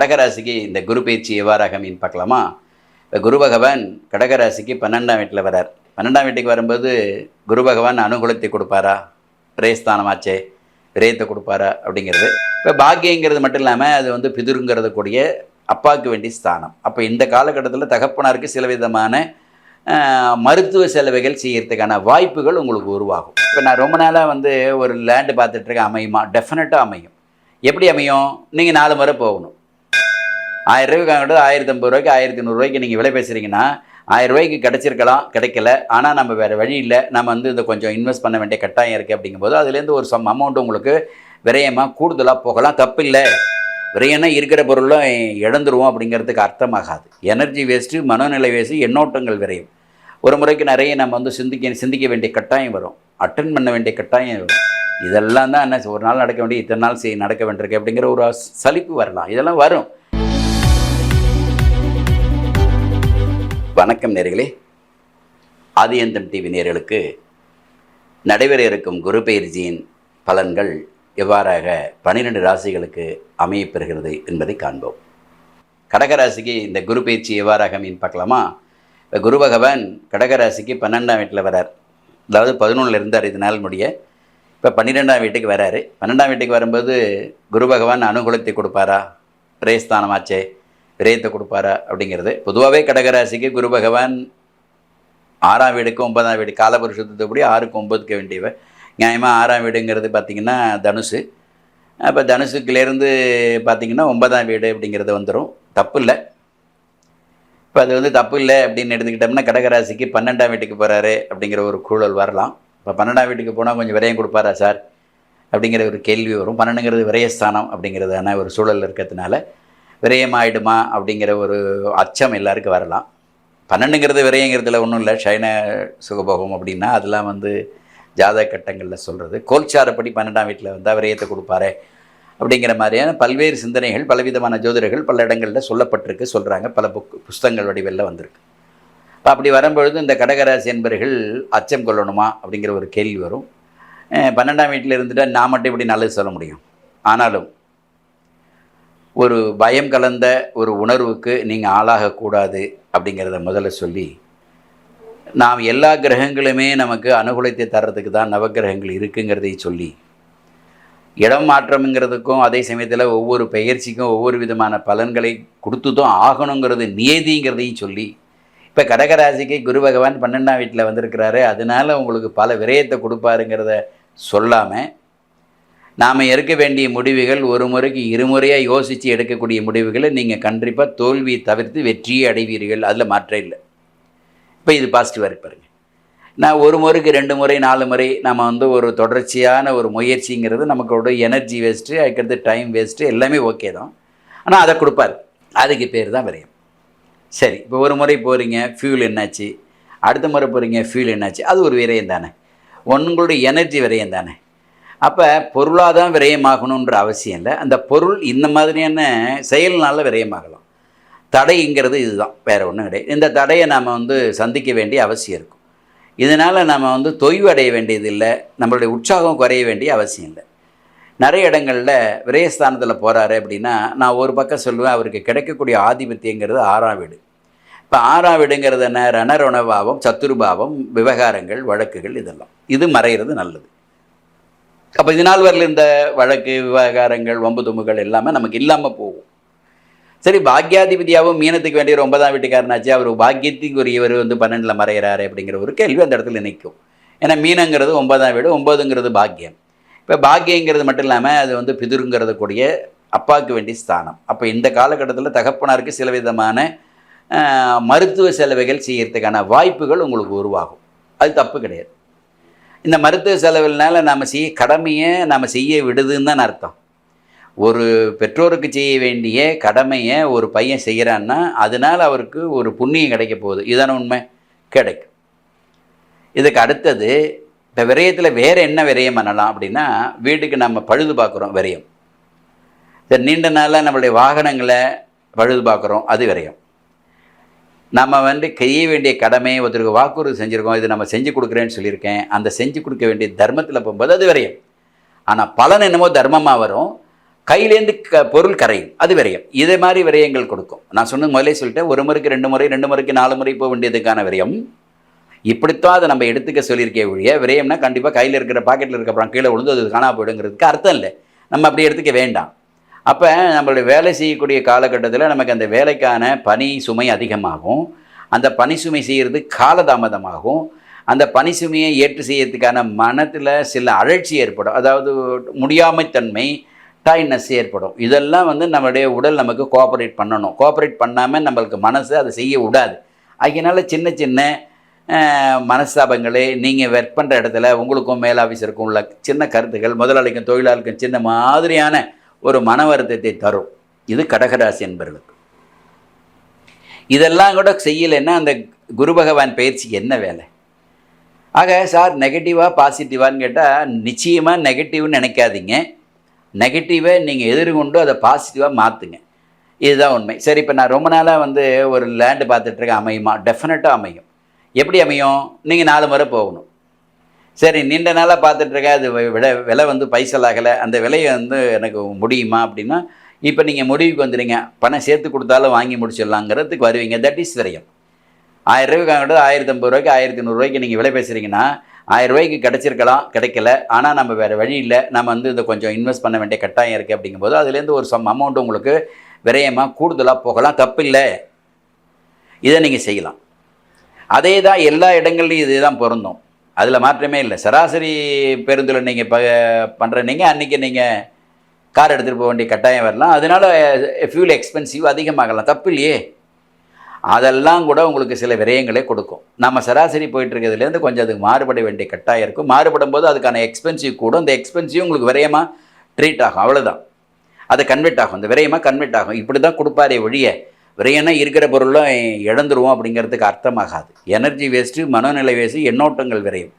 கடகராசிக்கு இந்த குரு பேச்சு எவ்வாறாக மீன் பார்க்கலாமா? இப்போ குரு பகவான் கடகராசிக்கு பன்னெண்டாம் வீட்டில் வரார். பன்னெண்டாம் வீட்டுக்கு வரும்போது குரு பகவான் அனுகூலத்தை கொடுப்பாரா? பிரேஸ்தானமாச்சே விரயத்தை கொடுப்பாரா அப்படிங்கிறது. இப்போ பாக்கியங்கிறது மட்டும் இல்லாமல் அது வந்து பிதுருங்கிறது கூடிய அப்பாவுக்கு வேண்டிய ஸ்தானம். அப்போ இந்த காலகட்டத்தில் தகப்பனாருக்கு சில விதமான மருத்துவ செலவுகள் செய்கிறதுக்கான வாய்ப்புகள் உங்களுக்கு உருவாகும். இப்போ நான் ரொம்ப நாளாக வந்து ஒரு லேண்டு பார்த்துட்ருக்கேன் அமையுமா? டெஃபினட்டாக அமையும். எப்படி அமையும்? நீங்கள் நாலு முறை போகணும். ஆயிரம் ரூபாய்க்கு வாங்கிட்டு ஆயிரத்தி ஐம்பது ரூபாய்க்கு ஆயிரத்தி நூறுரூவாய்க்கு நீங்கள் விலை பேசுகிறீங்கன்னா ஆயிரம் ரூபாய்க்கு கிடைச்சிருக்கலாம் கிடைக்கல. ஆனால் நம்ம வேறு வழி இல்லை. நம்ம வந்து இதை கொஞ்சம் இன்வெஸ்ட் பண்ண வேண்டிய கட்டாயம் இருக்குது அப்படிங்கும்போது அதுலேருந்து ஒரு சம் அமௌண்ட் உங்களுக்கு விரயமாக கூடுதலாக போகலாம். தப்பில்லை விரயம்னா இருக்கிற பொருளும் இழந்துருவோம் அப்படிங்கிறதுக்கு அர்த்தமாகாது. எனர்ஜி வேஸ்ட்டு மனோநிலை வேஸ்ட்டு எண்ணோட்டங்கள் விரையும். ஒரு முறைக்கு நிறைய நம்ம வந்து சிந்திக்க சிந்திக்க வேண்டிய கட்டாயம் வரும். அட்டன் பண்ண வேண்டிய கட்டாயம் வரும். இதெல்லாம் தான் என்ன ஒரு நாள் நடக்க வேண்டிய இத்தனை நாள் செய் நடக்க வேண்டியிருக்கு அப்படிங்கிற ஒரு சலிப்பு வரலாம். இதெல்லாம் வரும். வணக்கம் நேர்களே. ஆதியந்தம் டிவி நேர்களுக்கு நடைபெற இருக்கும் குரு பயிற்சியின் பலன்கள் எவ்வாறாக பன்னிரெண்டு ராசிகளுக்கு அமையப்பெறுகிறது என்பதை காண்போம். கடகராசிக்கு இந்த குரு பயிற்சி எவ்வாறாக அமீன் பார்க்கலாமா? இப்போ குரு பகவான் கடகராசிக்கு பன்னெண்டாம் வீட்டில் வரார். அதாவது பதினொன்றில் இருந்தார் இது நாள் முடிய. இப்போ பன்னிரெண்டாம் வீட்டுக்கு வராரு. பன்னெண்டாம் வீட்டுக்கு வரும்போது குரு பகவான் அனுகூலத்தை கொடுப்பாரா? பிரேஸ்தானமாச்சே விரயத்தை கொடுப்பாரா அப்படிங்கிறது. பொதுவாகவே கடகராசிக்கு குரு பகவான் ஆறாம் வீடுக்கு ஒன்பதாம் வீடு காலபுருஷத்துப்படி ஆறுக்கு ஒம்பதுக்கு வேண்டியவை. நியாயமாக ஆறாம் வீடுங்கிறது பார்த்திங்கன்னா தனுசு. அப்போ தனுசுக்குலேருந்து பார்த்திங்கன்னா ஒன்பதாம் வீடு அப்படிங்கிறது வந்துடும் தப்பு இல்லை இப்போ அது வந்து தப்பு இல்லை அப்படின்னு எடுத்துக்கிட்டோம்னா கடகராசிக்கு பன்னெண்டாம் வீட்டுக்கு போகிறாரு அப்படிங்கிற ஒரு கூழல் வரலாம். இப்போ பன்னெண்டாம் வீட்டுக்கு போனால் கொஞ்சம் விரயம் கொடுப்பாரா சார்? அப்படிங்கிற ஒரு கேள்வி வரும். பன்னெண்டுங்கிறது விரயஸ்தானம் அப்படிங்கிறதான ஒரு சூழல் இருக்கிறதுனால. விரயமாயிடுமா அப்படிங்கிற ஒரு அச்சம் எல்லாருக்கும் வரலாம். பன்னெண்டுங்கிறது விரயங்கிறதுல ஒன்றும் இல்லை. சைன சுகபோகம் அப்படின்னா அதெல்லாம் வந்து ஜாதக கட்டங்களில் சொல்கிறது கோல்சாரப்படி பன்னெண்டாம் வீட்டில் வந்தால் விரயத்தை கொடுப்பாரே அப்படிங்கிற மாதிரியான பல்வேறு சிந்தனைகள் பலவிதமான ஜோதிடர்கள் பல இடங்களில் சொல்லப்பட்டிருக்கு சொல்கிறாங்க பல புக் புஸ்தகங்கள் வடிவில் வந்திருக்கு. இப்போ அப்படி வரும்பொழுது இந்த கடகராசி என்பர்கள் அச்சம் கொள்ளணுமா அப்படிங்கிற ஒரு கேள்வி வரும். பன்னெண்டாம் வீட்டில் இருந்துட்டால் நான் மட்டும் இப்படி நல்லது சொல்ல முடியும். ஆனாலும் ஒரு பயம் கலந்த ஒரு உணர்வுக்கு நீங்கள் ஆளாகக்கூடாது அப்படிங்கிறத முதல்ல சொல்லி நாம் எல்லா கிரகங்களுமே நமக்கு அனுகூலத்தை தர்றதுக்கு தான் நவக்கிரகங்கள் இருக்குங்கிறதை சொல்லி இடம் மாற்றம்ங்கிறதுக்கும் அதே சமயத்தில் ஒவ்வொரு பெயர்ச்சிக்கும் ஒவ்வொரு விதமான பலன்களை கொடுத்து தான் ஆகணுங்கிறது நியதிங்கிறதையும் சொல்லி இப்போ கடகராசிக்கு குரு பகவான் பன்னெண்டாம் வீட்டில் வந்திருக்கிறாரு அதனால் உங்களுக்கு பல விரயத்தை கொடுப்பாருங்கிறத சொல்லாமல் நாம் எடுக்க வேண்டிய முடிவுகள் ஒரு முறைக்கு இருமுறையாக யோசித்து எடுக்கக்கூடிய முடிவுகளை நீங்கள் கண்டிப்பாக தோல்வியை தவிர்த்து வெற்றியை அடைவீர்கள். அதில் மாற்றம் இல்லை. இப்போ இது பாசிட்டிவாக இருப்பாருங்க நான் ஒரு முறைக்கு ரெண்டு முறை நாலு முறை நம்ம வந்து ஒரு தொடர்ச்சியான ஒரு முயற்சிங்கிறது நமக்கோட எனர்ஜி வேஸ்ட்டு அதுக்கடுத்து டைம் வேஸ்ட்டு எல்லாமே ஓகே தான். ஆனால் அதை கொடுப்பாரு. அதுக்கு பேர் தான் விரயம். சரி இப்போ ஒரு முறை போகிறீங்க ஃபியூல் என்னாச்சு? அடுத்த முறை போகிறீங்க ஃபியூல் என்னாச்சு? அது ஒரு விரயம் தானே. உங்களுடைய எனர்ஜி விரயம் தானே. அப்போ பொருளாக தான் விரயமாகணுன்ற அவசியம் இல்லை. அந்த பொருள் இந்த மாதிரியான செயல்னால விரயமாகலாம். தடைங்கிறது இதுதான். வேறு ஒன்றும் கிடையாது. இந்த தடையை நாம் வந்து சந்திக்க வேண்டிய அவசியம் இருக்கும். இதனால் நம்ம வந்து தொய்வு அடைய வேண்டியதில்லை நம்மளுடைய உற்சாகம் குறைய வேண்டிய அவசியம் இல்லை. நிறைய இடங்களில் விரயஸ்தானத்தில் போகிறாரு அப்படின்னா நான் ஒரு பக்கம் சொல்லுவேன் அவருக்கு கிடைக்கக்கூடிய ஆதிபத்தியங்கிறது ஆறாம் வீடு. இப்போ ஆறாம் வீடுங்கிறது என்ன? ரணரணபாவம் சத்துருபாவம் விவகாரங்கள் வழக்குகள் இதெல்லாம். இது மறைகிறது நல்லது. அப்போ இது நாள் வரல இந்த வழக்கு விவகாரங்கள் வம்பு தும்புகள் எல்லாமே நமக்கு இல்லாமல் போகும். சரி பாக்யாதிபதியாகவும் மீனத்துக்கு வேண்டிய ஒரு ஒன்பதாம் வீட்டுக்காரனாச்சு அவர் பாக்கியத்துக்கு ஒரு இவர் வந்து பன்னெண்டில் மறைகிறாரு அப்படிங்கிற ஒரு கேள்வி அந்த இடத்துல நிற்கும். ஏன்னா மீனங்கிறது ஒன்பதாம் வீடு ஒன்பதுங்கிறது பாக்கியம். இப்போ பாக்கியங்கிறது மட்டும் இல்லாமல் அது வந்து பிதுருங்கிறது கூடிய அப்பாவுக்கு வேண்டிய ஸ்தானம். அப்போ இந்த காலகட்டத்தில் தகப்பனாருக்கு சில விதமான மருத்துவ செலவுகள் செய்யறதுக்கான வாய்ப்புகள் உங்களுக்கு உருவாகும். அது தப்பு கிடையாது. இந்த மருத்துவ செலவுனால நாம் செய்ய கடமையை நாம் செய்ய விடுதுன்னு தான் அர்த்தம். ஒரு பெற்றோருக்கு செய்ய வேண்டிய கடமையை ஒரு பையன் செய்கிறான்னா அதனால் அவருக்கு ஒரு புண்ணியம் கிடைக்க போகுது. இதுதானே உண்மை? கிடைக்கும். இதுக்கு அடுத்தது இப்போ விரயத்தில் வேறு என்ன விரயம் பண்ணலாம் அப்படின்னா வீட்டுக்கு நம்ம பழுது பார்க்குறோம் விரயம். சரி நீண்ட நாளாக நம்மளுடைய வாகனங்களை பழுது பார்க்குறோம் அது விரயம். நம்ம வந்து செய்ய வேண்டிய கடமையை ஒருத்தருக்கு வாக்குறுதி செஞ்சுருக்கோம் இது நம்ம செஞ்சு கொடுக்குறேன்னு சொல்லியிருக்கேன். அந்த செஞ்சு கொடுக்க வேண்டிய தர்மத்தில் போகும்போது அது விரையும். ஆனால் பலன் என்னமோ தர்மமாக வரும். கையிலேருந்து க பொருள் கரையும். அது விரயம். இதே மாதிரி விரயங்கள் கொடுக்கும். நான் சொன்னது முதலே சொல்லிட்டேன். ஒரு முறைக்கு ரெண்டு முறை ரெண்டு முறைக்கு நாலு முறை போக வேண்டியதுக்கான விரயம். இப்படித்தான் அதை நம்ம எடுத்துக்க சொல்லியிருக்கே ஒழிய விரயம்னா கண்டிப்பாக கையில் இருக்கிற பாக்கெட்டில் இருக்க அப்புறம் கீழே விழுந்து அது காணா போயிடுங்கிறதுக்கு அர்த்தம் இல்லை. நம்ம அப்படி எடுத்துக்க வேண்டாம். அப்போ நம்மளுடைய வேலை செய்யக்கூடிய காலகட்டத்தில் நமக்கு அந்த வேலைக்கான பனி சுமை அதிகமாகும். அந்த பனி சுமை செய்கிறது காலதாமதமாகும். அந்த பனி சுமையை ஏற்று செய்யறதுக்கான மனத்தில் சில அழற்சி ஏற்படும். அதாவது முடியாமைத்தன்மை டைட்னஸ் ஏற்படும். இதெல்லாம் வந்து நம்மளுடைய உடல் நமக்கு கோஆப்ரேட் பண்ணணும். கோஆப்ரேட் பண்ணாமல் நம்மளுக்கு மனசு அதை செய்ய விடாது. அதனால் சின்ன சின்ன அஹ், மனஸ்தாபங்களே நீங்கள் ஒர்க் பண்ணுற இடத்துல உங்களுக்கும் மேல் ஆஃபீஸருக்கும் உள்ள சின்ன கருத்துக்கள் முதலாளிக்கும் தொழிலாளிக்கும் சின்ன மாதிரியான ஒரு மன வருத்தத்தை தரும். இது கடகராசி என்பவர்களுக்கு இதெல்லாம் கூட செய்யலைன்னா அந்த குரு பகவான் பயிற்சிக்கு என்ன வேலை? ஆக சார் நெகட்டிவாக பாசிட்டிவான்னு கேட்டால் நிச்சயமாக நெகட்டிவ்னு நினைக்காதீங்க. நெகட்டிவை நீங்கள் எதிர்கொண்டு அதை பாசிட்டிவாக மாற்றுங்க இதுதான் உண்மை. சரி இப்போ நான் ரொம்ப நாளாக வந்து ஒரு லேண்டு பார்த்துட்ருக்கேன் அமையுமா? டெஃபினட்டாக அமையும். எப்படி அமையும்? நீங்கள் நாலு முறை போகணும். சரி நீண்ட நாளாக பார்த்துட்ருக்கேன் அது விட விலை விலை வந்து பைசலாகலை அந்த விலையை வந்து எனக்கு முடியுமா அப்படின்னா இப்போ நீங்கள் முடிவுக்கு வந்துடுங்க பணம் சேர்த்து கொடுத்தாலும் வாங்கி முடிச்சிடலாங்கிறதுக்கு வருவீங்க. தட் இஸ் விரயம். ஆயிரம் ரூபாய்க்கு வாங்கிட்டு ஆயிரத்தி ஐம்பது ரூபாய்க்கு ஆயிரத்தி நூறுரூவாய்க்கு நீங்கள் விலை பேசுகிறீங்கன்னா ஆயிரம் ரூபாய்க்கு கிடைச்சிருக்கலாம் கிடைக்கல. ஆனால் நம்ம வேறு வழி இல்லை. நம்ம வந்து இதை கொஞ்சம் இன்வெஸ்ட் பண்ண வேண்டிய கட்டாயம் இருக்குது அப்படிங்கும்போது அதுலேருந்து ஒரு சம் அமௌண்ட் உங்களுக்கு விரயமாக கூடுதலாக போகலாம். தப்பில்லை இதை நீங்கள் செய்யலாம். அதே தான் எல்லா இடங்கள்லையும் இதே தான் பொருந்தும். அதில் மாற்றமே இல்லை. சராசரி பேருந்தில் நீங்கள் ப பண்ணுற நீங்கள் அன்றைக்கி நீங்கள் கார் எடுத்துகிட்டு போக வேண்டிய கட்டாயம் வரலாம். அதனால் ஃபியூல் எக்ஸ்பென்சிவ் அதிகமாகலாம். தப்பு இல்லையே. அதெல்லாம் கூட உங்களுக்கு சில விரயங்களே கொடுக்கும். நம்ம சராசரி போயிட்டுருக்கிறதுலேருந்து கொஞ்சம் அதுக்கு மாறுபட வேண்டிய கட்டாயம் இருக்கும். மாறுபடும் போது அதுக்கான எக்ஸ்பென்சிவ் கூடும் அந்த எக்ஸ்பென்சிவ் உங்களுக்கு விரயமாக ட்ரீட் ஆகும். அவ்வளோதான் அது கன்வெர்ட் ஆகும். இந்த விரயமாக கன்வெர்ட் ஆகும். இப்படி தான் கொடுப்பாரே ஒழிய விரையனா இருக்கிற பொருளை இழந்துருவோம் அப்படிங்கிறதுக்கு அர்த்தமாகாது. எனர்ஜி வேஸ்ட்டு மனநிலை வேஸ்ட்டு எண்ணோட்டங்கள் விரையும்.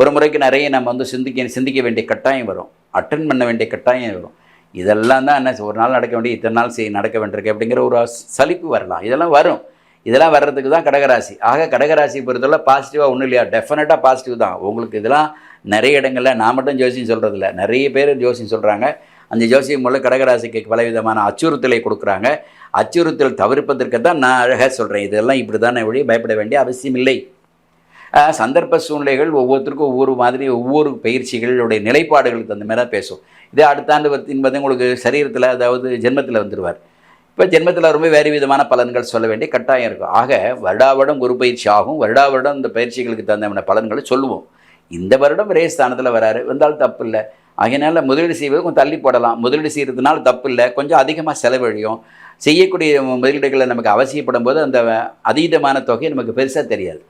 ஒரு முறைக்கு நிறைய நம்ம வந்து சிந்திக்க சிந்திக்க வேண்டிய கட்டாயம் வரும். அட்டன் பண்ண வேண்டிய கட்டாயம் வரும். இதெல்லாம் தான் என்ன ஒரு நாள் நடக்க வேண்டிய இத்தனை நாள் செய் நடக்க வேண்டியிருக்கு அப்படிங்கிற ஒரு சலிப்பு வரலாம். இதெல்லாம் வரும். இதெல்லாம் வர்றதுக்கு தான் கடகராசி. ஆக கடகராசி பொறுத்தவரை பாசிட்டிவாக ஒன்றும் இல்லையா? டெஃபினட்டாக பாசிட்டிவ் தான். உங்களுக்கு இதெல்லாம் நிறைய இடங்களில் நான் மட்டும் ஜோசியம் சொல்கிறதில்ல நிறைய பேர் ஜோசியம் சொல்கிறாங்க அந்த ஜோசியம் மூலம் கடகராசிக்கு பலவிதமான அச்சுறுத்தலை கொடுக்குறாங்க. அச்சுறுத்தல் தவிர்ப்பதற்கு தான் நான் அழகாக சொல்கிறேன் இதெல்லாம் இப்படி தானே வழி பயப்பட வேண்டிய அவசியம் இல்லை சந்தர்ப்ப சூழ்நிலைகள் ஒவ்வொருத்தருக்கும் ஒவ்வொரு மாதிரி ஒவ்வொரு பயிற்சிகளுடைய நிலைப்பாடுகளுக்கு தகுந்த மாதிரி தான் பேசும். இதே அடுத்த ஆண்டு பத்தி- என்பது உங்களுக்கு சரீரத்தில் அதாவது ஜென்மத்தில் வந்துடுவார் இப்போ ஜென்மத்தில் ரொம்ப வேறு விதமான பலன்கள் சொல்ல வேண்டிய கட்டாயம் இருக்கும் ஆக வருடாவடம் குரு பயிற்சி ஆகும். வருடாவடம் இந்த பயிற்சிகளுக்கு தகுந்த பலன்களை சொல்லுவோம். இந்த வருடம் ஒரே ஸ்தானத்தில் வராரு. வந்தாலும் தப்பு இல்லை. அதனால் முதலீடு செய்வது கொஞ்சம் தள்ளி போடலாம். முதலீடு செய்கிறதுனால தப்பு இல்லை கொஞ்சம் அதிகமாக செலவழியும். செய்யக்கூடிய முதலீடுகளை நமக்கு அவசியப்படும் போது அந்த அதீதமான தொகை நமக்கு பெருசாக தெரியாது.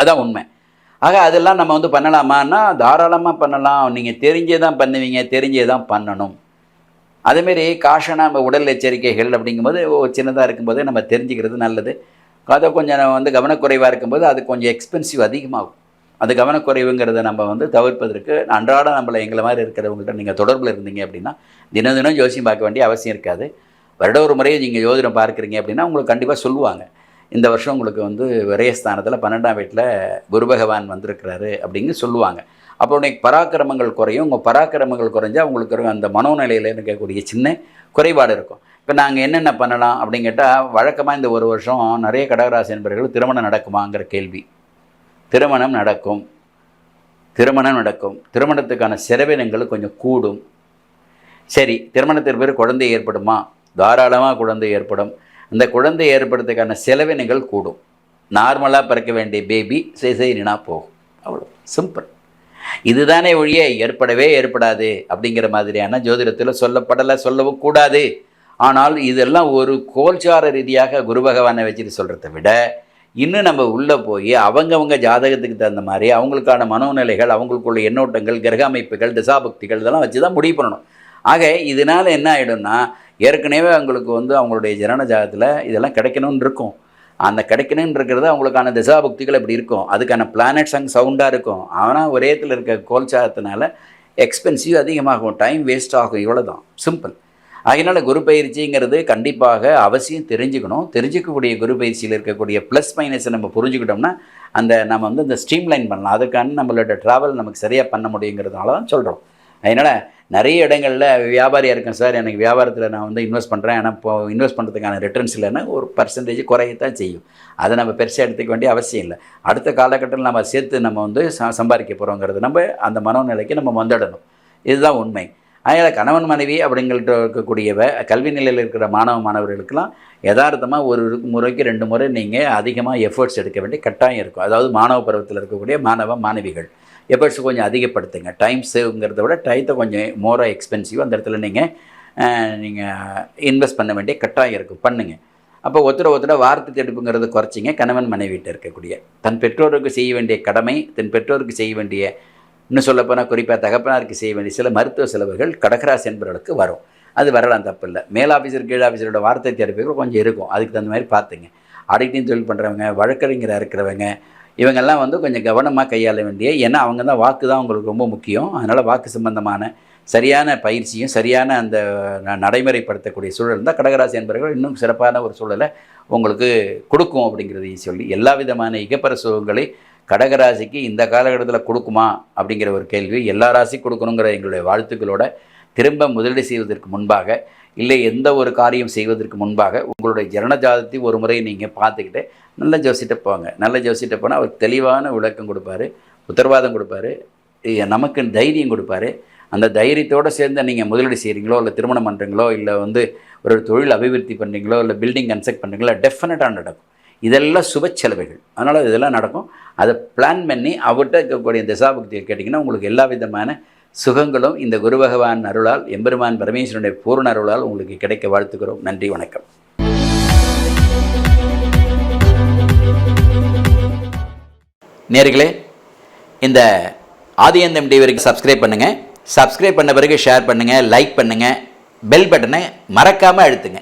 அதான் உண்மை. ஆக அதெல்லாம் நம்ம வந்து பண்ணலாமான்னா தாராளமாக பண்ணலாம். நீங்கள் தெரிஞ்சே தான் பண்ணுவீங்க. தெரிஞ்சே தான் பண்ணணும். அதேமாரி காஷனாக நம்ம உடல் எச்சரிக்கைகள் அப்படிங்கும்போது சின்னதாக இருக்கும்போது நம்ம தெரிஞ்சுக்கிறது நல்லது. அதை கொஞ்சம் வந்து கவனக்குறைவாக இருக்கும்போது அது கொஞ்சம் எக்ஸ்பென்சிவ் அதிகமாகும். அது கவனக்குறைவுங்கிறத நம்ம வந்து தவிர்ப்பதற்கு அன்றாடம் நம்மளை எங்களை மாதிரி இருக்கிறவங்கள்ட்ட நீங்கள் தொடர்பில் இருந்தீங்க அப்படின்னா தினம் தினம் ஜோசியம் பார்க்க வேண்டிய அவசியம் இருக்காது. வருட ஒரு முறையை நீங்கள் ஜோதிடம் பார்க்குறீங்க அப்படின்னா உங்களுக்கு கண்டிப்பாக சொல்லுவாங்க. இந்த வருஷம் உங்களுக்கு வந்து விரயஸ்தானத்தில் பன்னெண்டாம் வீட்டில் குரு பகவான் வந்திருக்கிறாரு அப்படின்னு சொல்லுவாங்க. அப்போ உனக்கு பராக்கிரமங்கள் குறையும். உங்கள் பராக்கிரமங்கள் குறைஞ்சா உங்களுக்கு இருக்க அந்த மனோநிலையில் இருக்கக்கூடிய சின்ன குறைபாடு இருக்கும். இப்போ நாங்கள் என்னென்ன பண்ணலாம் அப்படின்னு கேட்டால் வழக்கமாக இந்த ஒரு வருஷம் நிறைய கடகராசி என்பவர்கள் திருமணம் நடக்குமாங்கிற கேள்வி. திருமணம் நடக்கும். திருமணம் நடக்கும். திருமணத்துக்கான செலவினங்கள் கொஞ்சம் கூடும். சரி திருமணத்திற்கு பிறகு குழந்தை ஏற்படுமா? தாராளமாக குழந்தை ஏற்படும். அந்த குழந்தை ஏற்படுறதுக்கான செலவினங்கள் கூடும். நார்மலாக பிறக்க வேண்டிய பேபி சிசைனா போகும். அவ்வளோ சிம்பிள் இதுதானே ஒழிய ஏற்படவே ஏற்படாது அப்படிங்கிற மாதிரியான ஜோதிடத்தில் சொல்லப்படலை சொல்லவும் கூடாது. ஆனால் இதெல்லாம் ஒரு கோல்சார ரீதியாக குரு பகவானை வச்சுட்டு சொல்கிறத விட இன்னும் நம்ம உள்ளே போய் அவங்கவங்க ஜாதகத்துக்கு தகுந்த மாதிரி அவங்களுக்கான மனோநிலைகள் அவங்களுக்குள்ள எண்ணோட்டங்கள் கிரக அமைப்புகள் திசாபக்திகள் இதெல்லாம் வச்சு தான் முடிவு பண்ணணும். ஆக இதனால் என்ன ஆகிடும்னா ஏற்கனவே அவங்களுக்கு வந்து அவங்களுடைய ஜனன ஜாதகத்தில் இதெல்லாம் கிடைக்கணும்னு இருக்கும். அந்த கிடைக்கணும்னு இருக்கிறது அவங்களுக்கான திசாபக்திகள் இப்படி இருக்கும். அதுக்கான பிளானட்ஸ் அங்கே சவுண்டாக இருக்கும். ஆனால் ஒரே இடத்துல இருக்க கோல்சாரத்தினால எக்ஸ்பென்சிவ் அதிகமாகும். டைம் வேஸ்ட் ஆகும். இவ்வளோ தான் சிம்பிள் அதனால் குரு பயிற்சிங்கிறது கண்டிப்பாக அவசியம் தெரிஞ்சுக்கணும். தெரிஞ்சுக்கக்கூடிய குரு பயிற்சியில் இருக்கக்கூடிய ப்ளஸ் மைனஸை நம்ம புரிஞ்சுக்கிட்டோம்னா அந்த நம்ம வந்து இந்த ஸ்ட்ரீம்லைன் பண்ணலாம். அதுக்கான நம்மளோட ட்ராவல் நமக்கு சரியாக பண்ண முடியுங்கிறதுனால தான் சொல்கிறோம் அதனால் நிறைய இடங்களில் வியாபாரியாக இருக்கேன் சார். எனக்கு வியாபாரத்தில் நான் வந்து இன்வெஸ்ட் பண்ணுறேன் ஆனால் இப்போ இன்வெஸ்ட் பண்ணுறதுக்கான ரிட்டர்ன்ஸ் இல்லைன்னா ஒரு பர்சன்டேஜ் குறையத்தான் செய்யும். அதை நம்ம பெருசாக எடுத்துக்க வேண்டிய அவசியம் இல்லை. அடுத்த காலகட்டத்தில் நம்ம சேர்த்து நம்ம வந்து ச சம்பாதிக்க போகிறோங்கிறது நம்ம அந்த மனோநிலைக்கு நம்ம வந்துடணும். இதுதான் உண்மை. அதனால் கணவன் மனைவி அப்படிங்கள்ட்ட இருக்கக்கூடியவ கல்வி நிலையில் இருக்கிற மாணவ மாணவர்களுக்கெல்லாம் யதார்த்தமாக ஒரு முறைக்கு ரெண்டு முறை நீங்கள் அதிகமாக எஃபர்ட்ஸ் எடுக்க வேண்டிய கட்டாயம் இருக்கும். அதாவது மாணவ பருவத்தில் இருக்கக்கூடிய மாணவ மாணவிகள். எஃபர்ட்ஸ் கொஞ்சம் அதிகப்படுத்துங்க. டைம் சேவ்ங்கிறத விட டைத்தை கொஞ்சம் மோராக எக்ஸ்பென்சிவ் அந்த இடத்துல நீங்கள் நீங்கள் இன்வெஸ்ட் பண்ண வேண்டிய கட்டாயம் இருக்கும். பண்ணுங்கள் அப்போ ஒருத்தர ஒருத்தர வார்த்தை தடுப்புங்கிறத குறைச்சிங்க. கணவன் மனைவிட்ட இருக்கக்கூடிய தன் பெற்றோருக்கு செய்ய வேண்டிய கடமை தன் பெற்றோருக்கு செய்ய வேண்டிய இன்னும் சொல்லப்போனால் குறிப்பாக தகப்பனாருக்கு செய்ய வேண்டிய சில மருத்துவ செலவுகள் கடகராசி என்பவர்களுக்கு வரும். அது வரலாம் தப்பு இல்லை மேல் ஆஃபீஸர் கீழ் ஆஃபீஸரோட வார்த்தை தடுப்புகள் கொஞ்சம் இருக்கும். அதுக்கு தகுந்த மாதிரி பார்த்துங்க. ஆடிட்டிங் தொழில் பண்ணுறவங்க வழக்கறிஞராக இருக்கிறவங்க இவங்கெல்லாம் வந்து கொஞ்சம் கவனமாக கையாள வேண்டிய ஏன்னா அவங்க தான் வாக்கு தான் உங்களுக்கு ரொம்ப முக்கியம். அதனால் வாக்கு சம்பந்தமான சரியான பயிற்சியும் சரியான அந்த ந- நடைமுறைப்படுத்தக்கூடிய சூழல் தான் கடகராசி என்பவர்கள் இன்னும் சிறப்பான ஒரு சூழலை உங்களுக்கு கொடுக்கும் அப்படிங்கிறதையும் சொல்லி எல்லா விதமான இகப்பர சுகங்களை கடகராசிக்கு இந்த காலகட்டத்தில் கொடுக்குமா அப்படிங்கிற ஒரு கேள்வி எல்லா ராசி கொடுக்கணுங்கிற எங்களுடைய வாழ்த்துக்களோட திரும்ப முதலீடு செய்வதற்கு முன்பாக இல்லை எந்த ஒரு காரியம் செய்வதற்கு முன்பாக உங்களுடைய ஜனனஜாதத்தை ஒரு முறை நீங்கள் பார்த்துக்கிட்டு நல்ல ஜோசிட்ட போங்க. நல்ல ஜோசிட்ட போனால் அவர் தெளிவான விளக்கம் கொடுப்பாரு உத்தரவாதம் கொடுப்பாரு நமக்கு தைரியம் கொடுப்பாரு. அந்த தைரியத்தோடு சேர்ந்து நீங்கள் முதலீடு செய்கிறீங்களோ இல்லை திருமணம் பண்ணுறீங்களோ இல்லை வந்து ஒரு தொழில் அபிவிருத்தி பண்ணுறீங்களோ இல்லை பில்டிங் கன்ஸ்ட்ரக்ட் பண்ணுறீங்களோ டெஃபினட்டாக நடக்கும். இதெல்லாம் சுப செலவுகள். அதனால் இதெல்லாம் நடக்கும். அதை பிளான் பண்ணி அவர்கிட்ட இருக்கக்கூடிய தசாபக்தியை கேட்டிங்கன்னா உங்களுக்கு எல்லா விதமான சுகங்களும் இந்த குரு பகவான் அருளால் எம்பெருமான் பரமேஸ்வரனுடைய பூர்ண அருளால் உங்களுக்கு கிடைக்க வாழ்த்துக்கிறோம் நன்றி வணக்கம். நேர்களே இந்த ஆதியந்தம் டிவிக்கு சப்ஸ்கிரைப் பண்ணுங்கள் சப்ஸ்கிரைப் பண்ண பிறகு ஷேர் பண்ணுங்கள் லைக் பண்ணுங்கள் பெல் பட்டனை மறக்காமல் அழுத்துங்க.